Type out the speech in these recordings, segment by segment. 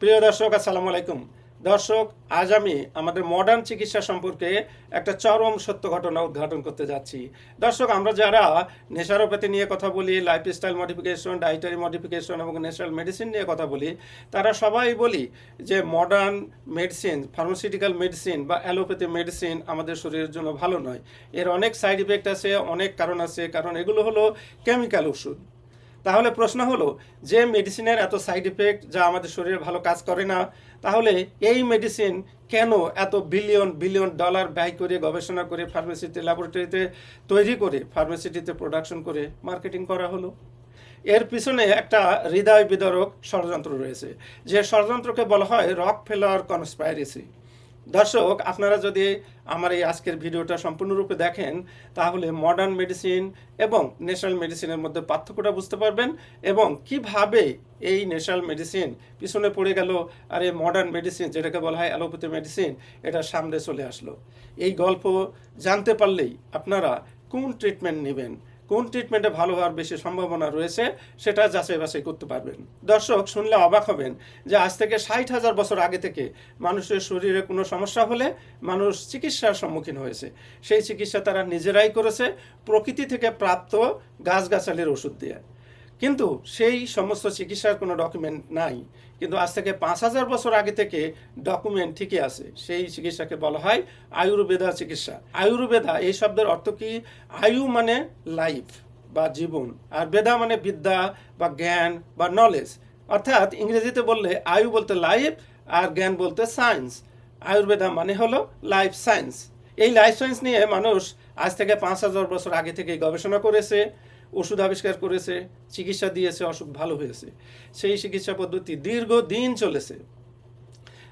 প্রিয় দর্শক, আসসালামু আলাইকুম। দর্শক, আজ আমি আমাদের মডার্ন চিকিৎসা সম্পর্কে একটা চরম সত্য ঘটনা উদ্ঘাটন করতে যাচ্ছি। দর্শক, আমরা যারা নেশারোপ্যাথি নিয়ে কথা বলি লাইফস্টাইল মডিফিকেশন ডায়েটারি মডিফিকেশন এবং ন্যাচারাল মেডিসিন নিয়ে কথা বলি, তারা সবাই বলি যে মডার্ন মেডিসিন ফার্মাসিউটিক্যাল মেডিসিন বা অ্যালোপ্যাথি মেডিসিন আমাদের শরীরের জন্য ভালো নয়। এর অনেক সাইড ইফেক্ট আছে, অনেক কারণ আছে, কারণ এগুলো হলো কেমিক্যাল ওষুধ। তাহলে প্রশ্ন হলো, যে মেডিসিনের এত সাইড ইফেক্ট যা আমাদের শরীরে ভালো কাজ করে না, তাহলে এই মেডিসিন কেন এত বিলিয়ন বিলিয়ন ডলার ব্যয় করে, গবেষণা করে ফার্মেসিতে ল্যাবরেটরিতে তৈরি করে ফার্মেসিটিতে প্রোডাকশন করে মার্কেটিং করা হলো? এর পিছনে একটা হৃদয় বিদারক ষড়যন্ত্র রয়েছে, যে ষড়যন্ত্রকে বলা হয় রক ফেলার কনস্পাইরেসি দর্শক, আপনারা যদি আমার এই আজকের ভিডিওটা সম্পূর্ণরূপে দেখেন, তাহলে মডার্ন মেডিসিন এবং ন্যাচারাল মেডিসিনের মধ্যে পার্থক্যটা বুঝতে পারবেন এবং কীভাবে এই ন্যাচারাল মেডিসিন পিছনে পড়ে গেল, আর এই মডার্ন মেডিসিন যেটাকে বলা হয় অ্যালোপ্যাথি মেডিসিন এটা সামনে চলে আসলো। এই গল্প জানতে পারলেই আপনারা কোন ট্রিটমেন্ট নেবেন? কোন ট্রিটমেন্টে ভালো হওয়ার বেশি সম্ভাবনা রয়েছে সেটা যাচাই বাছাই করতে পারবেন। দর্শক, শুনলে অবাক হবেন যে আজ থেকে ষাট হাজার বছর আগে থেকে মানুষের শরীরে কোনো সমস্যা হলে মানুষ চিকিৎসার সম্মুখীন হয়েছে। সেই চিকিৎসা তারা নিজেরাই করেছে, প্রকৃতি থেকে প্রাপ্ত গাছগাছালির ওষুধ দিয়ে। কিন্তু সেই সমস্ত চিকিৎসার কোনো ডকুমেন্ট নাই। কিন্তু আজ থেকে পাঁচ হাজার বছর আগে থেকে ডকুমেন্ট ঠিকই আছে। সেই চিকিৎসাকে বলা হয় আয়ুর্বেদা চিকিৎসা। আয়ুর্বেদা, এই শব্দের অর্থ কি? আয়ু মানে লাইফ বা জীবন, আর বেদা মানে বিদ্যা বা জ্ঞান বা নলেজ অর্থাৎ ইংরেজিতে বললে আয়ু বলতে লাইফ আর জ্ঞান বলতে সায়েন্স আয়ুর্বেদা মানে হলো লাইফ সায়েন্স এই লাইফ সায়েন্স নিয়ে মানুষ আজ থেকে পাঁচ হাজার বছর আগে থেকে গবেষণা করেছে। ওষুধ আবিষ্কার করেছে, চিকিৎসা দিয়েছে, অসুখ ভালো হয়েছে। সেই চিকিৎসা পদ্ধতি দীর্ঘদিন চলেছে।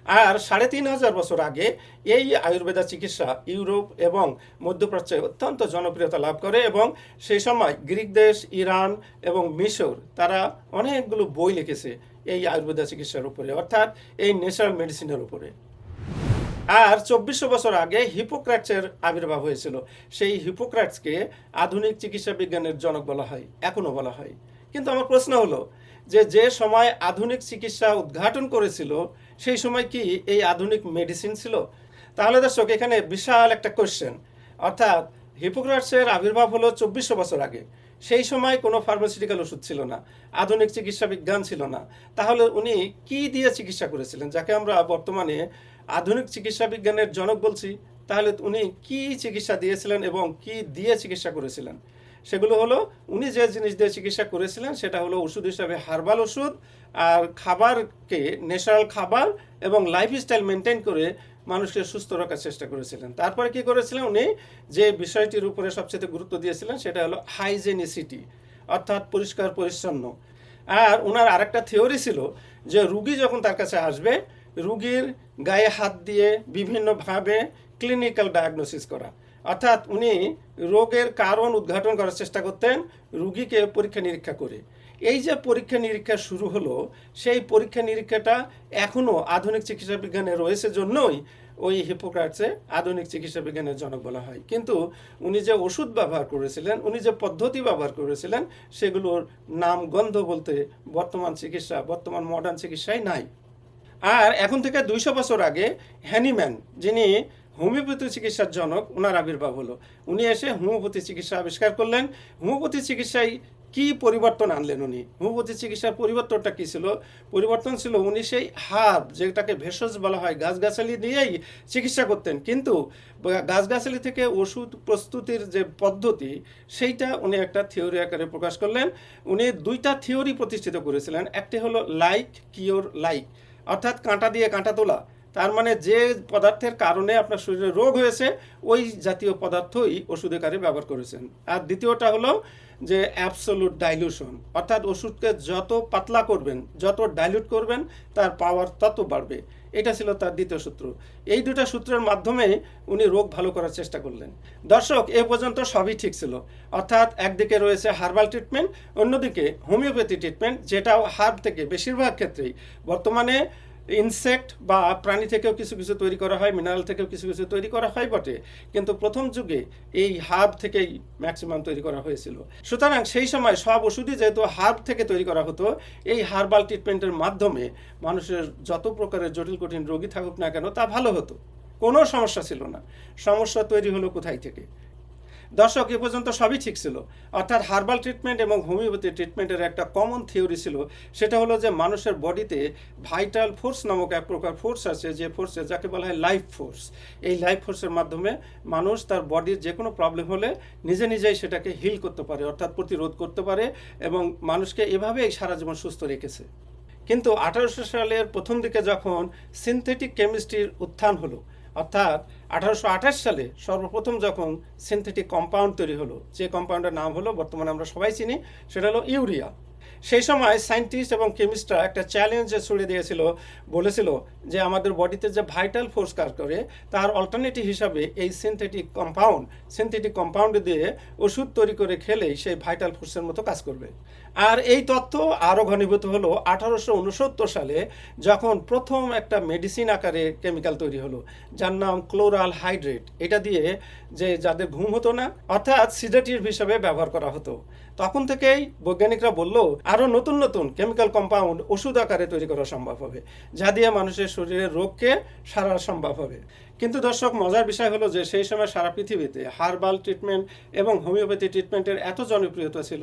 আর সাড়ে তিন হাজার বছর আগে এই আয়ুর্বেদা চিকিৎসা ইউরোপ এবং মধ্যপ্রাচ্যে অত্যন্ত জনপ্রিয়তা লাভ করে এবং সেই সময় গ্রিক দেশ, ইরান এবং মিশর তারা অনেকগুলো বই লিখেছে এই আয়ুর্বেদা চিকিৎসার উপরে, অর্থাৎ এই ন্যাচারাল মেডিসিনের উপরে। আর চব্বিশশো বছর আগে হিপোক্রাটসের আবির্ভাব হয়েছিল। সেই হিপোক্রাটসকে আধুনিক চিকিৎসা বিজ্ঞানের জনক বলা হয়, এখনও বলা হয়। কিন্তু আমার প্রশ্ন হলো যে যে সময় আধুনিক চিকিৎসা উদ্ঘাটন করেছিল, সেই সময় কি এই আধুনিক মেডিসিন ছিল? তাহলে দর্শক, এখানে বিশাল একটা কোশ্চেন অর্থাৎ হিপোক্রাটসের আবির্ভাব হলো চব্বিশশো বছর আগে। সেই সময় কোনো ফার্মাসিউটিক্যাল ওষুধ ছিল না, আধুনিক চিকিৎসা বিজ্ঞান ছিল না। তাহলে উনি কি দিয়ে চিকিৎসা করেছিলেন, যাকে আমরা বর্তমানে আধুনিক চিকিৎসা বিজ্ঞানের জনক বলছি, তাহলে উনি কি চিকিৎসা দিয়েছিলেন এবং কি দিয়ে চিকিৎসা করেছিলেন? সেগুলো হলো, উনি যে জিনিস দিয়ে চিকিৎসা করেছিলেন, সেটা হলো ওষুধ হিসাবে হার্বাল ওষুধ আর খাবারকে ন্যাচারাল খাবার এবং লাইফস্টাইল মেনটেন করে মানুষকে সুস্থ রাখার চেষ্টা করেছিলেন। তারপরে কি করেছিলেন উনি? যে বিষয়টির উপরে সবচেয়ে গুরুত্ব দিয়েছিলেন, সেটা হলো হাইজেনিসিটি, অর্থাৎ পরিষ্কার পরিচ্ছন্ন। আর ওনার আরেকটা থিওরি ছিল যে রুগী যখন তার কাছে আসবে রুগীর গায়ে হাত দিয়ে বিভিন্নভাবে ক্লিনিক্যাল ডায়াগনোসিস করা। অর্থাৎ উনি রোগের কারণ উদ্ঘাটন করার চেষ্টা করতেন, রুগীকে পরীক্ষা নিরীক্ষা করে। এই যে পরীক্ষা নিরীক্ষা শুরু হলো, সেই পরীক্ষা নিরীক্ষাটা এখনও আধুনিক চিকিৎসা বিজ্ঞানে রয়েছে জন্যই ওই হিপোক্রাটসে আধুনিক চিকিৎসা বিজ্ঞানের জনক বলা হয়। কিন্তু উনি যে ওষুধ ব্যবহার করেছিলেন, উনি যে পদ্ধতি ব্যবহার করেছিলেন, সেগুলোর নাম গন্ধ বলতে বর্তমান চিকিৎসা, বর্তমান মডার্ন চিকিৎসায় নাই। আর এখন থেকে দুইশো বছর আগে হ্যানিম্যান, যিনি হোমিওপ্যাথি চিকিৎসার জনক ওনার আবির্ভাব হলো। উনি এসে হোমিওপ্যাথি চিকিৎসা আবিষ্কার করলেন। হোমিওপ্যাথি চিকিৎসায় কি পরিবর্তন আনলেন উনি? হোমিওপ্যাথি চিকিৎসার পরিবর্তনটা কী ছিল? পরিবর্তন ছিল উনি সেই হাব যেটাকে ভেষজ বলা হয়, গাছগাছালি দিয়েই চিকিৎসা করতেন। কিন্তু গাছগাছালি থেকে ওষুধ প্রস্তুতির যে পদ্ধতি, সেইটা উনি একটা থিওরি আকারে প্রকাশ করলেন। উনি দুইটা থিওরি প্রতিষ্ঠিত করেছিলেন। একটি হলো লাইক, কিওর লাইক। অর্থাৎ কাঁটা দিয়ে কাঁটা তোলা। তার মানে যে পদার্থের কারণে আপনার শরীরে রোগ হয়েছে, ওই জাতীয় পদার্থই ওষুধের কারে ব্যবহার করেছেন। আর দ্বিতীয়টা হলো যে অ্যাবসোলুট ডাইলিউশন অর্থাৎ ওষুধকে যত পাতলা করবেন, যত ডাইলিউট করবেন, তার পাওয়ার তত বাড়বে। এটা ছিল তার দ্বিতীয় সূত্র। এই দুটা সূত্রের মাধ্যমে উনি রোগ ভালো করার চেষ্টা করলেন। দর্শক, এ পর্যন্ত সবই ঠিক ছিল। অর্থাৎ একদিকে রয়েছে হার্বাল ট্রিটমেন্ট, অন্যদিকে হোমিওপ্যাথি ট্রিটমেন্ট, যেটাও হার্ব থেকে বেশিরভাগ ক্ষেত্রেই। বর্তমানে ইনসেক্ট বা প্রাণী থেকেও কিছু কিছু তৈরি করা হয় মিনারেল থেকেও কিছু কিছু তৈরি করা হয় বটে। কিন্তু প্রথম যুগে এই হার্ব থেকেই ম্যাক্সিমাম তৈরি করা হয়েছিল। সুতরাং সেই সময় সব ওষুধই যেহেতু হার্ব থেকে তৈরি করা হতো, এই হার্বাল ট্রিটমেন্টের মাধ্যমে মানুষের যত প্রকারের জটিল কঠিন রোগী থাকুক না কেন, তা ভালো হতো। কোনো সমস্যা ছিল না। সমস্যা তৈরি হলো কোথায় থেকে? দর্শক, এ পর্যন্ত সবই ঠিক ছিল। অর্থাৎ হার্বাল ট্রিটমেন্ট এবং হোমিওপ্যাথি ট্রিটমেন্টের একটা কমন থিওরি ছিল। সেটা হলো যে, মানুষের বডিতে ভাইটাল ফোর্স নামক এক প্রকার ফোর্স আছে, যে ফোর্সে যাকে বলা হয় লাইফ ফোর্স এই লাইফ ফোর্সের মাধ্যমে মানুষ তার বডির যে কোনো প্রবলেম হলে নিজে নিজেই সেটাকে হিল করতে পারে, অর্থাৎ প্রতিরোধ করতে পারে এবং মানুষকে এভাবেই সারা জীবন সুস্থ রেখেছে। কিন্তু আঠারোশো সালের প্রথম দিকে যখন সিনথেটিক কেমিস্ট্রির উত্থান হলো অর্থাৎ আঠারোশো আঠাশ সালে সর্বপ্রথম যখন সিনথেটিক কম্পাউন্ড তৈরি হলো, যে কম্পাউন্ডের নাম হলো, বর্তমানে আমরা সবাই চিনি, সেটা হলো ইউরিয়া। সেই সময় সায়েন্টিস্ট এবং কেমিস্টরা একটা চ্যালেঞ্জ ছুড়ে দিয়েছিল, বলেছিল যে আমাদের বডিতে যে ভাইটাল ফোর্স কাজ করে, তার অল্টারনেটিভ হিসাবে এই সিনথেটিক কম্পাউন্ড সিনথেটিক কম্পাউন্ড দিয়ে ওষুধ তৈরি করে খেলেই সেই ভাইটাল ফোর্সের মতো কাজ করবে। আর এই তত্ত্ব আরও ঘনীভূত হলো আঠারোশো উনসত্তর সালে যখন প্রথম একটা মেডিসিন আকারে কেমিক্যাল তৈরি হলো, যার নাম ক্লোরাল হাইড্রেট এটা দিয়ে যে যাদের ঘুম হতো না, অর্থাৎ সিডেটিভ হিসাবে ব্যবহার করা হতো। তখন থেকেই বৈজ্ঞানিকরা বলল, আরও নতুন নতুন কেমিক্যাল কম্পাউন্ড ওষুধ আকারে তৈরি করা সম্ভব হবে, যা দিয়ে মানুষের শরীরের রোগকে সারা সম্ভব হবে। কিন্তু দর্শক, মজার বিষয় হলো যে সেই সময় সারা পৃথিবীতে হার্বাল ট্রিটমেন্ট এবং হোমিওপ্যাথি ট্রিটমেন্টের এত জনপ্রিয়তা ছিল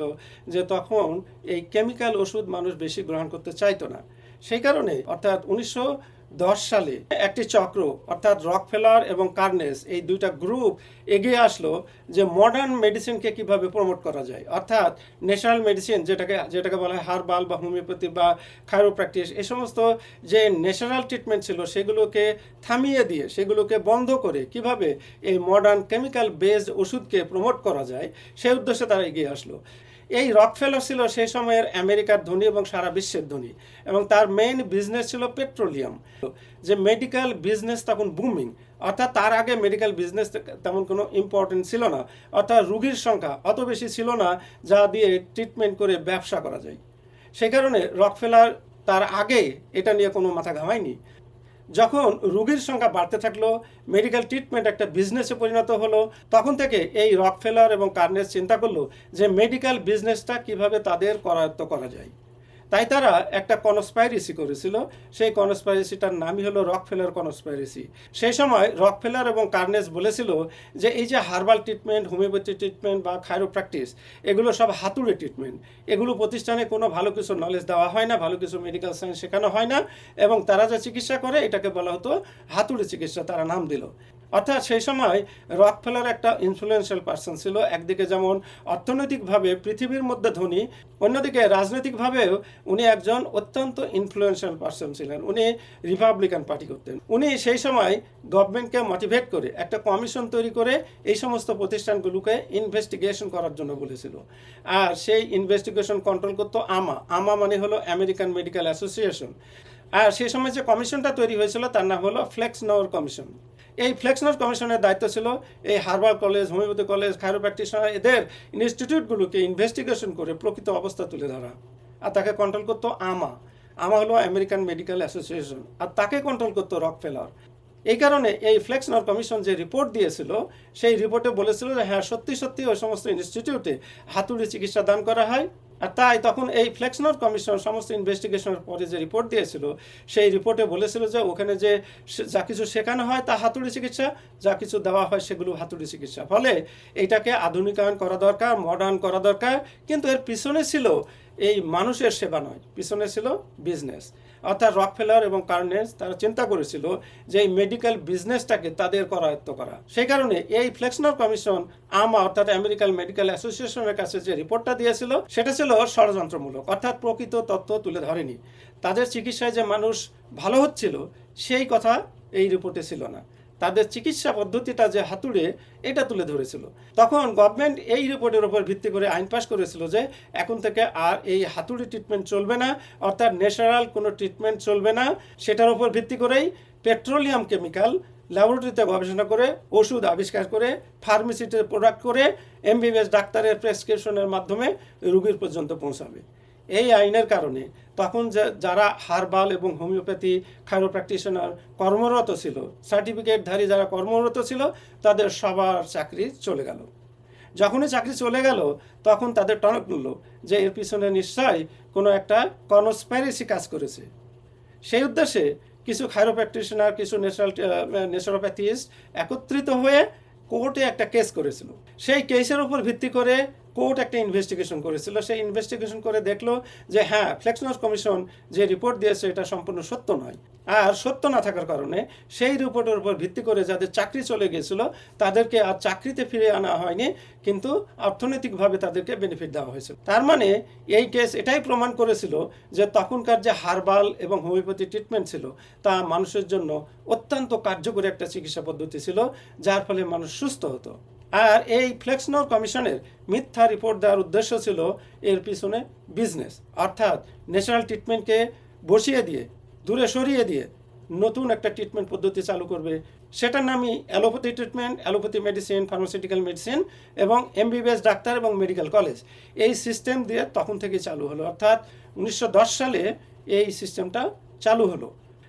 যে তখন এই কেমিক্যাল ওষুধ মানুষ বেশি গ্রহণ করতে চাইতো না। সেই কারণে অর্থাৎ উনিশশো দশ সালে একটি চক্র, অর্থাৎ রকফেলার এবং কার্নেস, এই দুইটা গ্রুপ এগিয়ে আসলো যে মডার্ন মেডিসিনকে কীভাবে প্রমোট করা যায়। অর্থাৎ ন্যাচারাল মেডিসিন যেটাকে যেটাকে বলা হয় হার্বাল বা হোমিওপ্যাথি বা খাইরোপ্র্যাকটিস এ সমস্ত যে ন্যাচারাল ট্রিটমেন্ট ছিল সেগুলোকে থামিয়ে দিয়ে, সেগুলোকে বন্ধ করে কীভাবে এই মডার্ন কেমিক্যাল বেসড ওষুধকে প্রমোট করা যায় সেই উদ্দেশ্যে তারা এগিয়ে আসলো। এই রকফেলার ছিল সেই সময়ের আমেরিকার ধনী এবং সারা বিশ্বের ধনী এবং তার মেইন বিজনেস ছিল পেট্রোলিয়াম যে মেডিকেল বিজনেস তখন বুমিং অর্থাৎ তার আগে মেডিকেল বিজনেস তেমন কোনো ইম্পর্টেন্ট ছিল না, অর্থাৎ রুগীর সংখ্যা অত বেশি ছিল না যা দিয়ে ট্রিটমেন্ট করে ব্যবসা করা যায়। সেই কারণে রকফেলার তার আগে এটা নিয়ে কোনো মাথা ঘামায়নি। যখন রোগীর সংখ্যা বাড়তে থাকল মেডিকেল ট্রিটমেন্ট একটা বিজনেসে পরিণত হলো, তখন থেকে এই রকফেলার এবং কার্নেস চিন্তা করল যে মেডিকেল বিজনেসটা কীভাবে তাদের করায়ত্ত করা যায়। তাই তারা একটা কনসপাইরেসি করেছিল। সেই কনসপাইরেসিটার নামই হলো রকফেলার কনসপাইরেসি সেই সময় রকফেলার এবং কার্নেস বলেছিল যে, এই যে হার্বাল ট্রিটমেন্ট হোমিওপ্যাথি ট্রিটমেন্ট বা খাইরোপ্র্যাকটিস এগুলো সব হাতুড়ে ট্রিটমেন্ট এগুলো প্রতিষ্ঠানে কোনো ভালো কিছু নলেজ দেওয়া হয় না, ভালো কিছু মেডিকেল সায়েন্স শেখানো হয় না এবং তারা যা চিকিৎসা করে, এটাকে বলা হতো হাতুড়ে চিকিৎসা, তারা নাম দিল। অর্থাৎ সেই সময় রকফেলার একটা ইনফ্লুয়েন্সিয়াল পার্সন ছিল। একদিকে যেমন অর্থনৈতিকভাবে পৃথিবীর মধ্যে ধনী, অন্যদিকে রাজনৈতিকভাবেও উনি একজন অত্যন্ত ইনফ্লুয়েন্সিয়াল পার্সন ছিলেন। উনি রিপাবলিকান পার্টি করতেন। উনি সেই সময় গভর্নমেন্টকে মোটিভেট করে, একটা কমিশন তৈরি করে এই সমস্ত প্রতিষ্ঠানগুলোকে ইনভেস্টিগেশন করার জন্য বলেছিল। আর সেই ইনভেস্টিগেশন কন্ট্রোল করতো আমা আমা মানে হলো আমেরিকান মেডিকেল অ্যাসোসিয়েশন আর সেই সময় যে কমিশনটা তৈরি হয়েছিল, তার নাম হলো ফ্লেক্স নওয়ার কমিশন এই ফ্লেক্সনর কমিশনের দায়িত্ব ছিল এই herbal college homeopathy college chiropractitioner এদের ইনস্টিটিউটগুলোকে ইনভেস্টিগেশন করে প্রকৃত অবস্থা তুলে ধরা। আর তাকে কন্ট্রোল করতো আমা আমা হলো আমেরিকান মেডিকেল অ্যাসোসিয়েশন আর তাকে কন্ট্রোল করতো রক ফেলার এই কারণে এই ফ্লেক্সনর কমিশন যে রিপোর্ট দিয়েছিল, সেই রিপোর্টে বলেছিল যে হ্যাঁ সত্যি সত্যি ওই সমস্ত ইনস্টিটিউটে হাতুড়ি চিকিৎসা দান করা হয়। আর তাই তখন এই ফ্লেক্সনর কমিশন সমস্ত ইনভেস্টিগেশনের পরে যে রিপোর্ট দিয়েছিল, সেই রিপোর্টে বলেছিল যে ওখানে যে যা কিছু শেখানো হয় তা হাতুড়ি চিকিৎসা, যা কিছু দেওয়া হয় সেগুলো হাতুড়ি চিকিৎসা। ফলে এটাকে আধুনিকায়ন করা দরকার মডার্ন করা দরকার, কিন্তু এর পিছনে ছিল এই মানুষের সেবা নয়, পিছনে ছিল বিজনেস অর্থাৎ রকফেলার এবং কার্নেস তারা চিন্তা করেছিল যে এই মেডিকেল বিজনেসটাকে তাদের করায়ত্ত করা। সেই কারণে এই ফ্লেক্সনার কমিশন আমা অর্থাৎ আমেরিকান মেডিকেল অ্যাসোসিয়েশনের কাছে যে রিপোর্টটা দিয়েছিল, সেটা ছিল ষড়যন্ত্রমূলক, অর্থাৎ প্রকৃত তথ্য তুলে ধরেনি। তাদের চিকিৎসায় যে মানুষ ভালো হচ্ছিল, সেই কথা এই রিপোর্টে ছিল না। তাদের চিকিৎসা পদ্ধতিটা যে হাতুড়ে, এটা তুলে ধরেছিল। তখন গভর্নমেন্ট এই রিপোর্টের উপর ভিত্তি করে আইন পাশ করেছিল যে, এখন থেকে আর এই হাতুড়ি ট্রিটমেন্ট চলবে না, অর্থাৎ ন্যাচারাল কোনো ট্রিটমেন্ট চলবে না। সেটার উপর ভিত্তি করেই পেট্রোলিয়াম কেমিক্যাল ল্যাবরেটরিতে গবেষণা করে, ওষুধ আবিষ্কার করে ফার্মেসিতে প্রোডাক্ট করে এমবিবিএস ডাক্তারের প্রেসক্রিপশনের মাধ্যমে রুগীর পর্যন্ত পৌঁছাবে। এই আইনের কারণে তখন যারা হারবাল এবং হোমিওপ্যাথি খাইরো প্র্যাকটিশনার কর্মরত ছিল, সার্টিফিকেটধারী যারা কর্মরত ছিল, তাদের সবার চাকরি চলে গেল। যখনই চাকরি চলে গেল, তখন তাদের টনক নিল যে এর পিছনে নিশ্চয়ই কোনো একটা কনস্পাইরেসি কাজ করেছে। সেই উদ্দেশ্যে কিছু খাইরো প্র্যাকটিশনার কিছু ন্যাচারাল ন্যাচারোপ্যাথিস্ট একত্রিত হয়ে কোর্টে একটা কেস করেছিল। সেই কেসের উপর ভিত্তি করে কোর্ট একটা ইনভেস্টিগেশন করেছিল। সেই ইনভেস্টিগেশন করে দেখল যে হ্যাঁ ফ্লেক্সনস কমিশন যে রিপোর্ট দিয়েছে, এটা সম্পূর্ণ সত্য নয়। আর সত্য না থাকার কারণে সেই রিপোর্টের উপর ভিত্তি করে যাদের চাকরি চলে গিয়েছিল তাদেরকে আর চাকরিতে ফিরে আনা হয়নি, কিন্তু অর্থনৈতিকভাবে তাদেরকে বেনিফিট দেওয়া হয়েছিল তার মানে এই কেস এটাই প্রমাণ করেছিল যে, তখনকার যে হার্বাল এবং হোমিওপ্যাথি ট্রিটমেন্ট ছিল, তা মানুষের জন্য অত্যন্ত কার্যকরী একটা চিকিৎসা পদ্ধতি ছিল, যার ফলে মানুষ সুস্থ হতো। আর এই ফ্লেক্সনোর কমিশনের মিথ্যা রিপোর্ট দেওয়ার উদ্দেশ্য ছিল এর পিছনে বিজনেস অর্থাৎ ন্যাচারাল ট্রিটমেন্টকে বসিয়ে দিয়ে, দূরে সরিয়ে দিয়ে নতুন একটা ট্রিটমেন্ট পদ্ধতি চালু করবে। সেটার নামই allopathy treatment allopathy medicine pharmaceutical medicine এবং এমবিবিএস ডাক্তার এবং মেডিকেল কলেজ এই সিস্টেম দিয়ে তখন থেকে চালু হলো, অর্থাৎ উনিশশো দশ সালে এই সিস্টেমটা চালু হলো।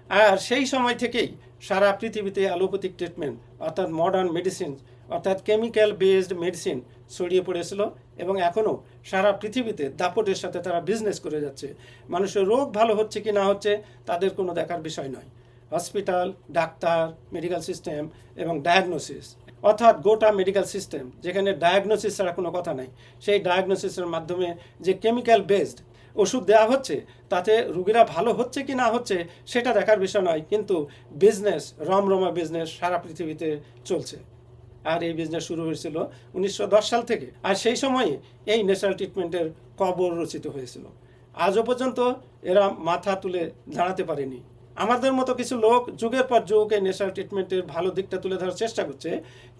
আর সেই সময় থেকেই সারা পৃথিবীতে অ্যালোপ্যাথিক ট্রিটমেন্ট অর্থাৎ মডার্ন মেডিসিন অর্থাৎ কেমিক্যাল বেসড মেডিসিন ছড়িয়ে পড়েছিল এবং এখনও সারা পৃথিবীতে দাপটের সাথে তারা বিজনেস করে যাচ্ছে। মানুষের রোগ ভালো হচ্ছে কি না হচ্ছে তাদের কোনো দেখার বিষয় নয়। হসপিটাল ডাক্তার মেডিকেল সিস্টেম এবং ডায়াগনোসিস অর্থাৎ গোটা মেডিকেল সিস্টেম যেখানে ডায়াগনোসিস ছাড়া কোনো কথা নাই, সেই ডায়াগনোসিসের মাধ্যমে যে কেমিক্যাল বেসড ওষুধ দেওয়া হচ্ছে, তাতে রুগীরা ভালো হচ্ছে কি না হচ্ছে সেটা দেখার বিষয় নয়, কিন্তু বিজনেস রমরমা বিজনেস সারা পৃথিবীতে চলছে। আর এই বিজনেস শুরু হয়েছিল উনিশশো দশ সাল থেকে। আর সেই সময়ে এই ন্যাচারাল ট্রিটমেন্টের কবর রচিত হয়েছিল। আজও পর্যন্ত এরা মাথা তুলে দাঁড়াতে পারেনি। আমাদের মতো কিছু লোক যুগের পর যুগ এই ন্যাচারাল ট্রিটমেন্টের ভালো দিকটা তুলে ধরার চেষ্টা করছে,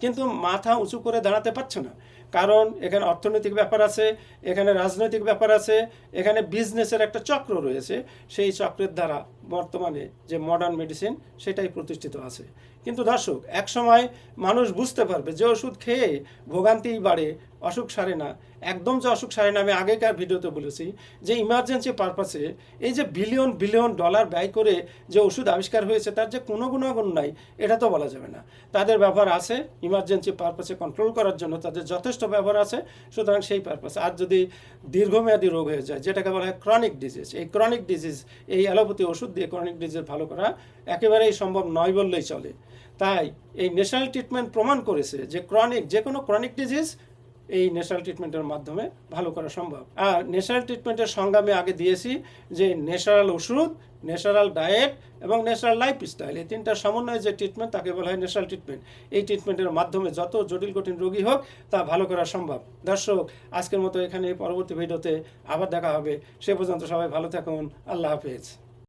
কিন্তু মাথা উঁচু করে দাঁড়াতে পারছে না। কারণ এখানে অর্থনৈতিক ব্যাপার আছে, এখানে রাজনৈতিক ব্যাপার আছে, এখানে বিজনেসের একটা চক্র রয়েছে। সেই চক্রের দ্বারা বর্তমানে যে মডার্ন মেডিসিন সেটাই প্রতিষ্ঠিত আছে। কিন্তু দর্শক, এক সময় মানুষ বুঝতে পারবে যে ওষুধ খেয়ে ভোগান্তিই বাড়ে, অসুখ সারে না। একদম যে অসুখ সারে না, আমি আগেকার ভিডিওতে বলেছি যে ইমার্জেন্সি পারপাসে এই যে বিলিয়ন বিলিয়ন ডলার ব্যয় করে যে ওষুধ আবিষ্কার হয়েছে, তার যে কোনো গুণাগুণ নাই, এটা তো বলা যাবে না। তাদের ব্যবহার আছে ইমার্জেন্সি পারপাসে কন্ট্রোল করার জন্য, তাদের যথেষ্ট ব্যবহার আছে, সুতরাং সেই পারপাসে আর যদি দীর্ঘমেয়াদী রোগ হয়ে যায়, যেটাকে বলা হয় ক্রনিক ডিজিজ এই ক্রনিক ডিজিজ এই অ্যালোপ্যাথি ওষুধ দিয়ে ক্রনিক ডিজিজ ভালো করা একেবারেই সম্ভব নয় বললেই চলে। তাই এই ন্যাশনাল ট্রিটমেন্ট প্রমাণ করেছে যে ক্রনিক যে কোনো ক্রনিক ডিজিজ এই ন্যাশনাল ট্রিটমেন্টের মাধ্যমে ভালো করা সম্ভব। আর ন্যাশনাল ট্রিটমেন্টের সংজ্ঞা আমি আগে দিয়েছি যে ন্যাচারাল ওষুধ, ন্যাচারাল ডায়েট এবং ন্যাচারাল লাইফ স্টাইল এই তিনটা সমন্বয়ে যে ট্রিটমেন্ট তাকে বলা হয় ন্যাচারাল ট্রিটমেন্ট। এই ট্রিটমেন্টের মাধ্যমে যত জটিল কঠিন রোগী হোক, তা ভালো করা সম্ভব। দর্শক, আজকের মতো এখানে পরবর্তী ভিডিওতে আবার দেখা হবে। সে পর্যন্ত সবাই ভালো থাকুন। আল্লাহ হাফেজ।